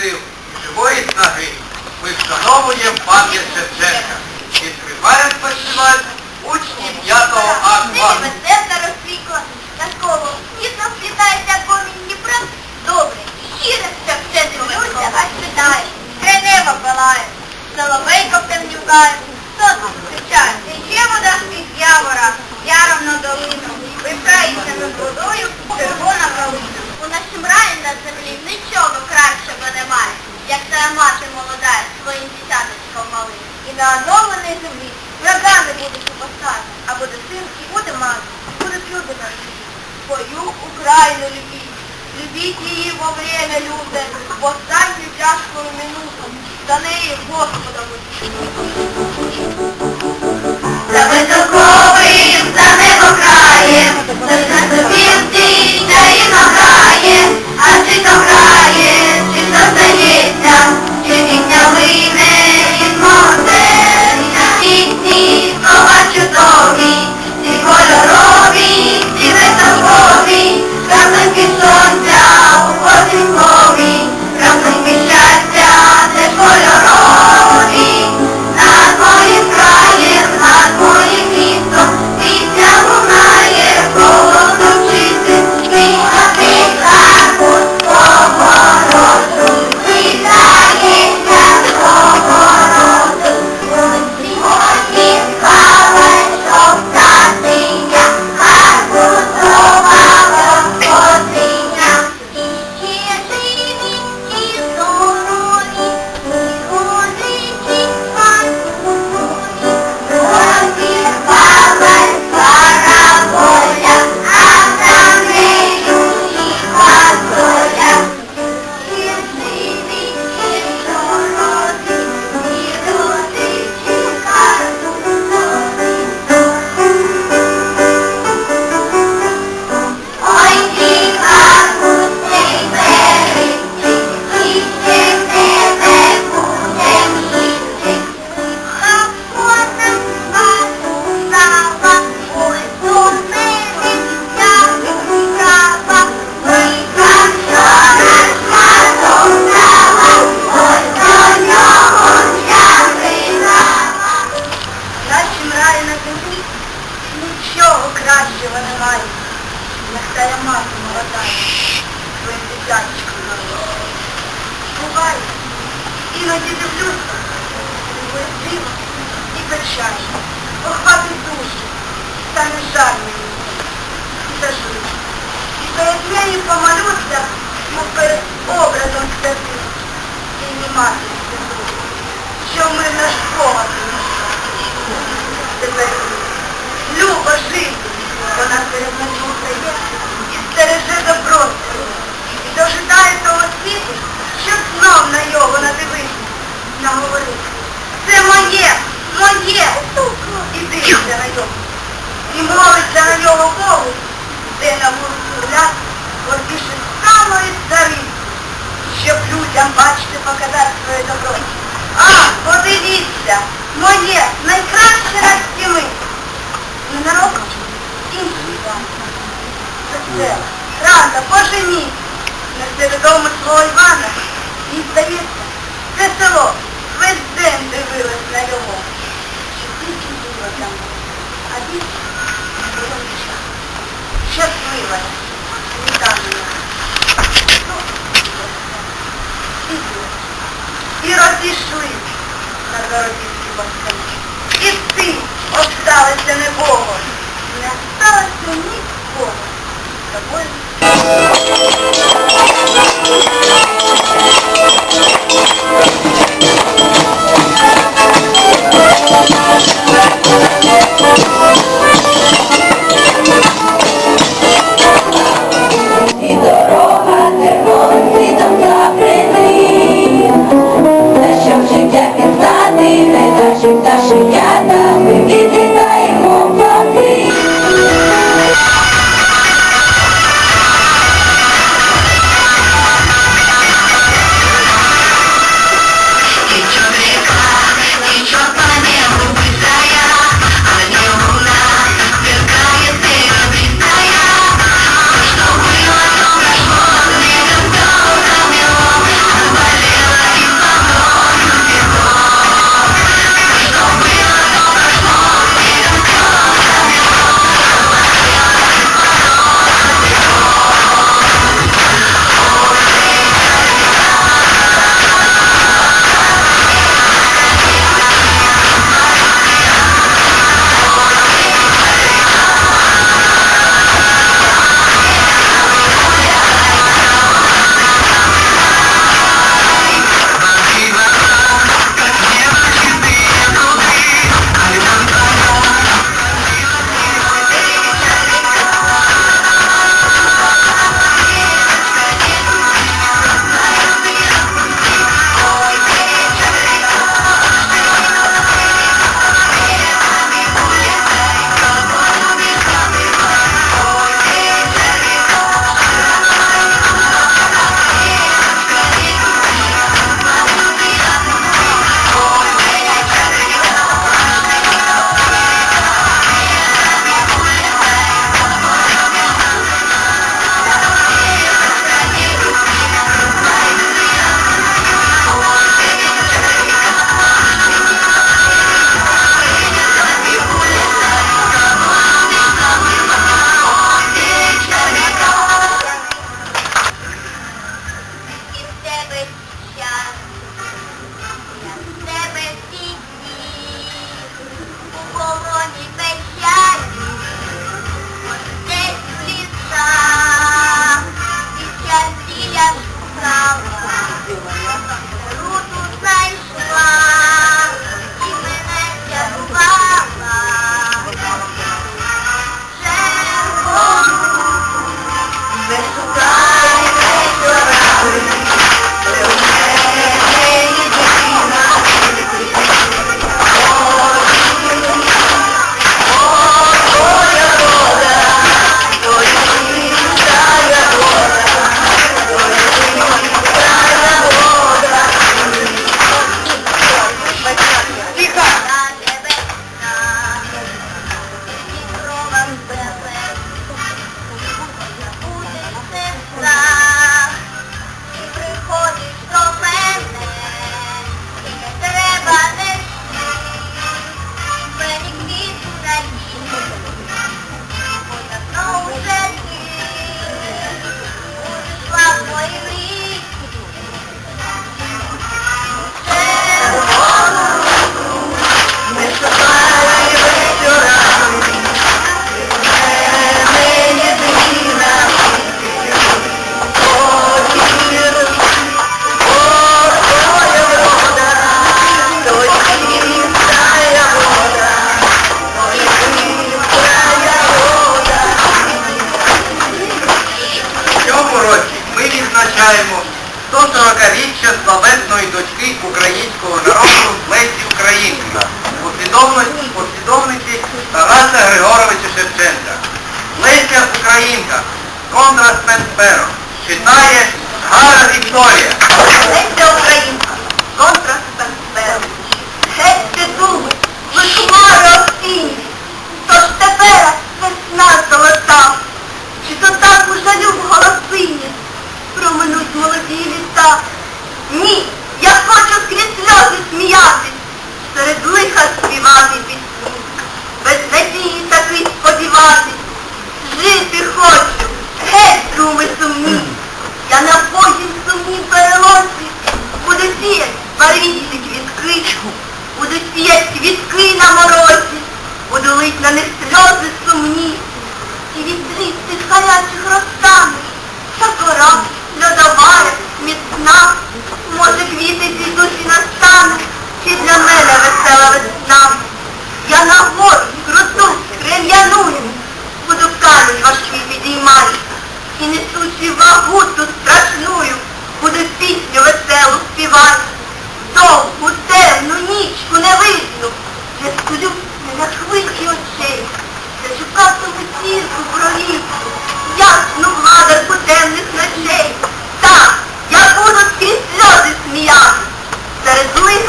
сил і живої снаги ми вшановуємо пам'ять Шевченка. Відкриваємо фестиваль учні 5 А Нині класу. веселка розсвікла, казково, тісно сплітається помінь Дніпра. Добре, щире, як все дивлюся, аж питає. Край палає, соловейко певнюкає, сонце кричає, тече вода з-під явора, яром на долину, випрається над водою червона калина. У нашім раї на землі. Нічого кращого немає, як та мати молода своїм дитяточком малим. І на оновленій землі. Врага не буде а буде син і буде мати, будуть люди на світі. Свою Україну любіть, любіть її во время люте, в останню тяжку минуту, за неї Господа За високовим, за небо краєм, Хтось на собі і награє, а чи то грає, і печаль, охватить душу, стане жаль мені, і зажив. І перед нею помолюся, мов перед образом святим, і не мати святу, що ми наш Бога Тепер любо жити, вона серед нас стає і стереже добро і дожидає того світу, щоб знов на його надивитися, наговорити. Це моє, моє, і дивиться на його. І молиться на нього Богу, де на вулицю гляд, от більше самої цари, щоб людям, бачите, показати своє добро. А, подивіться, моє найкраще на стіни. Не на року, інший вам. Це все. Рада, поженіть. Несвідомо свого Івана. І здається, це село весь день дивилось на його. Що тільки було там. А більше не було нічого. Щаслива я. Вітаю. Ну, і ви. І розійшли на Зародівські москалі. І ти осталися не Богом. Не осталося нікого. З тобою І that, shake got.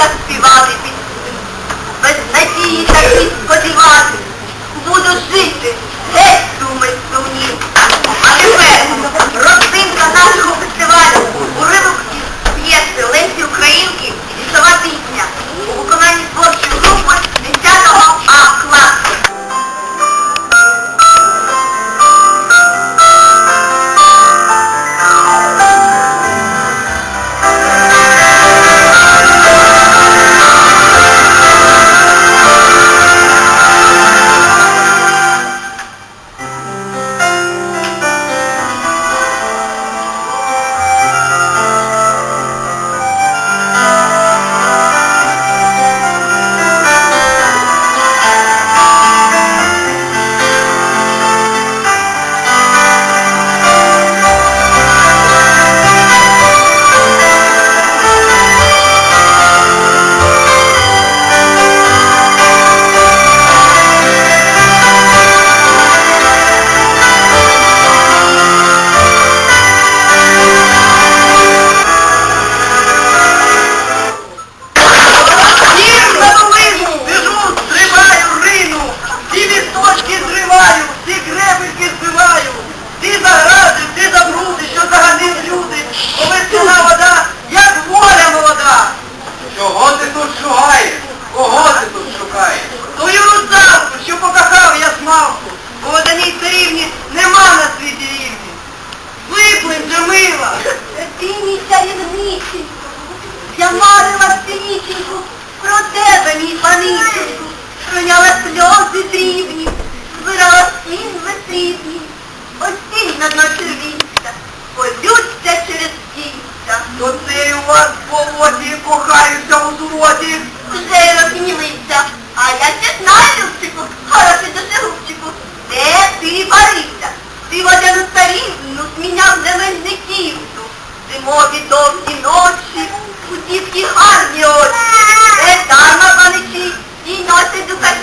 заспівати під без надії такі сподівати. Буду жити, геть думай сумнів. А тепер родзинка нашого фестивалю У уривок із п'єси Лесі Українки і сова пісня у виконанні творчої групи 10-го А класу.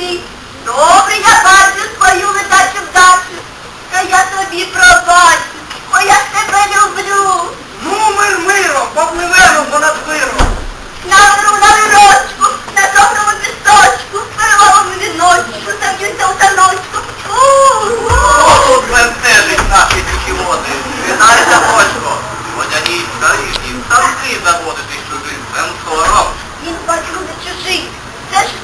Дукачі. Добре я бачу свою летачу вдачу, та я тобі пробачу, бо я тебе люблю. Ну, мир миром, попливемо понад виром. На виру, на вирочку, на жовтому пісточку, переловому віночку, заб'юся у таночку. Хто тут бентежить наші тільки води? Вітайте, Бочко. Водяні старішні, ставки заводити чужинцем сором. Він бачу не чужий,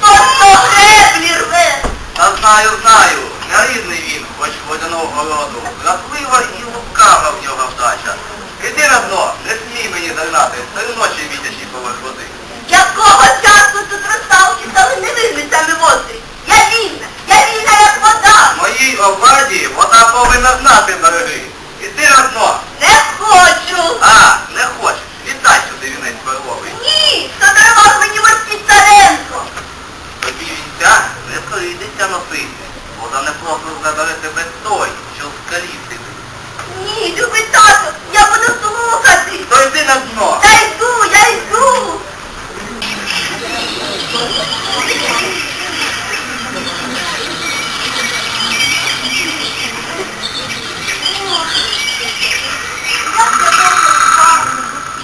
хто греблі рве. Та знаю, знаю, не рідний він, хоч водяного роду. Заплива і лукава в нього вдача. Іди на дно, не смій мені загнати, це ночі вітячі поверх води. Якого часу тут русалки стали невинницями в озері? Я вільна, я вільна, як вода. Моїй овладі вода повинна знати береги. Іди на дно. Не хочу. А, не хочеш, віддай сюди вінець перловий. Ні, хто дарував мені ось Царенко. Тобі вінця не прийдеться носити, бо за забере тебе той, що в скалі сидить. Ні, любий тато, я буду слухати. То йди на дно. Я йду, я йду.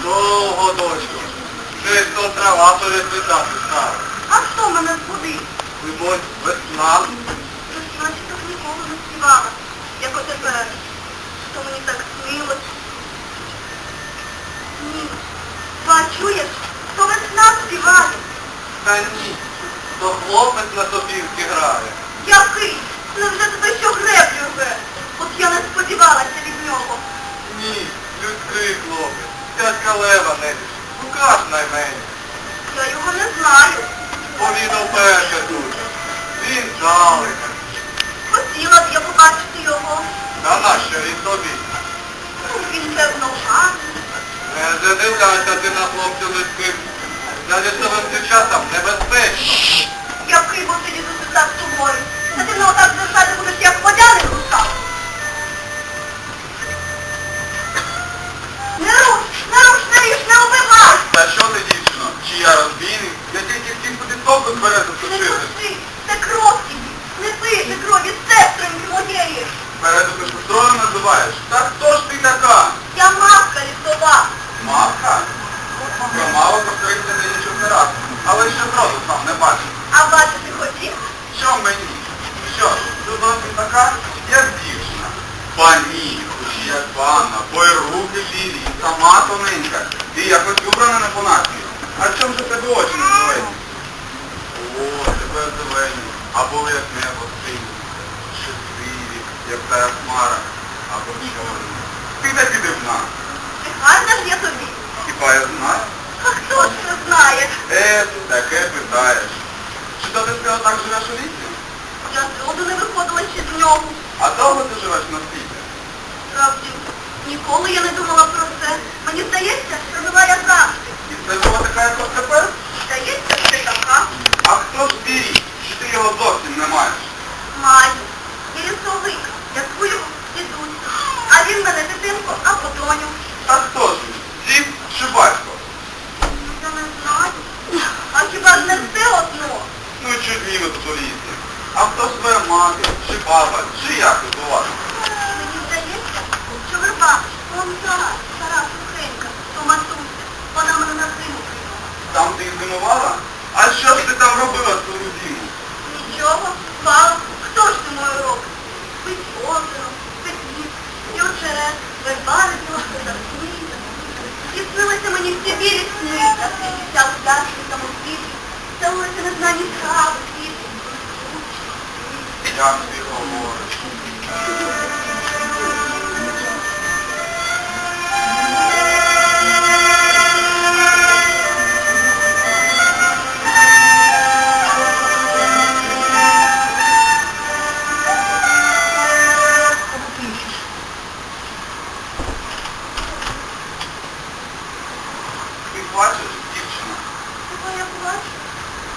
Довго, дочко. Десь то трава перецвітати стала. А хто мене збудив? Вимось весна. Значить, так ніколи не співала, як отепер. Що мені так снилось? Ні. Ба, чуєш, то весна співає. Та ні, то хлопець на сопілці грає. Який? Невже тебе що греблю рве? От я не сподівалася від нього. Ні, людський хлопець. Дядька Лева не Покаж найменше. Я його не знаю. Бо він уперше тут. Він далека. Хотіла б я побачити його. Та нащо він тобі? Ну, він певно гарний. Не задивляйся ти на хлопців людських. За лісовим дівчатам небезпечно. Який бо тоді засисав з тобою. А ти мене отак держати будеш, як водяний русал. Не руш, не руш, не ріж, не убивай. Та що ти, дівчино? Чи я розбійник? Я тільки хотів тобі току тверезо Не сушити. души, це кров тобі. Не пийте крові сестринки моєї. Тверезо ти сестрою називаєш? Та хто ж ти така? Я мавка лісова. Мавка? Про мавок повторився не нічого не раз. Але ще зроду сам не бачив. А бачити хотів? Що мені? Що ж, ти зовсім така, як дівчина. Пані, хоч як панна, бо й руки білі, і тоненька, і якось убрана не по-нашому. А чому же тебе очі не зелені? О, тебе зелені, а були як небо сині, щасливі, як та хмара, або чорні. Ти таки дивна, Чи гарна ж я тобі? хіба я знаю? А хто ж це знає? Е, ти таке питаєш. Чи то ти сказав так живеш у лісі? Я зроду не виходила ще з нього. А довго ти живеш на світі? Справді, ніколи я не думала про це. Мені здається, що жила я завжди. І це була така, як тепер? Здається, що ти така. А хто ж ти річ, що ти його зовсім не маєш? Маю. І лісовик, як свою дідусь. А він мене дитинку, а потоню. А хто ж він? Дід чи батько? Ну, Я не знаю. А хіба ж не все одно? Ну і чудні ми тут у лісі. А хто ж твоя мати, чи баба, чи як тут у вас? Мені здається, що верба, вон та, стара сухенька, то матуся. Вона мене на зиму прийняла. Там ти їх зимувала? А що ж ти там робила свою зиму? Нічого, спала. Хто ж зимою робить? Спить озеро, спить ліс, і очерет, верба родилася за сниться. І снилися мені всі білі сни, та світівся у яркій самоцвіті. Селилися незнані Я тебе Як плачеш, дівчина? Хіба я плачу?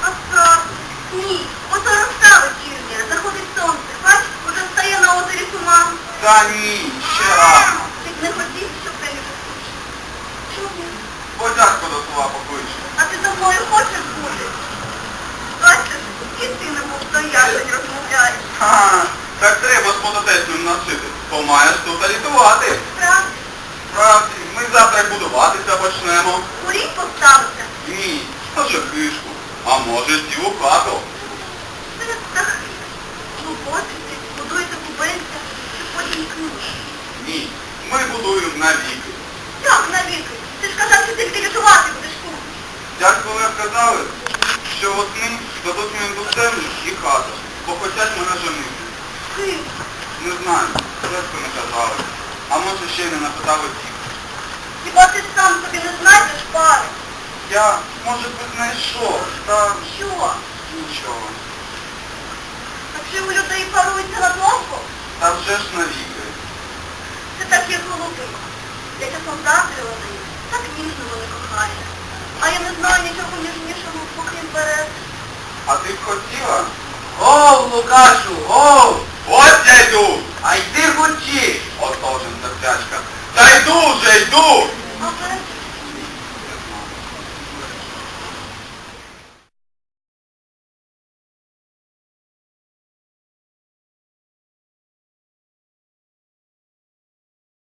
А справді? Ні. Ото розстали півдня. Заходить сонце. Бач, уже стає на озері туман. Та ні, ще рано. Ти не хотів, щоб ти не послухав. Чому? Бо дядько до слова покличе. А ти за мною хочеш бути? Бачиш, і ти не був стояти, розмовляєш. Ха, так треба з податечним навчити, бо маєш тут рятувати. Справді. Справді ми завтра й будуватися почнемо. курінь поставиться. Ні, що кишку. А може цілу хату. Глупотите, будуєте кубельця, і потім книж. Ні, ми будуємо навіки. Як навіки? Ти ж казав, що тільки літувати будеш тут. Дядько Лев казали, що восени дадуть мені землю і хату, бо хочуть мене женити. Ким? Не знаю, дядько не казали. А може ще й не напитали. Хіба ти сам собі не знайдеш пари? Я, може би, знайшов, та Що? нічого. Так чи у людей парується на довго? Та вже ж навіки. Це такі голуби. Я часом заздрила їх, так ніжно вони кохають. А я не знаю нічого ніжнішого, окрім берез. А ти б хотіла? Гов, Лукашу, гов! Ось я йду! А йди хочі! Отожен терпячка. Та йду вже, йду!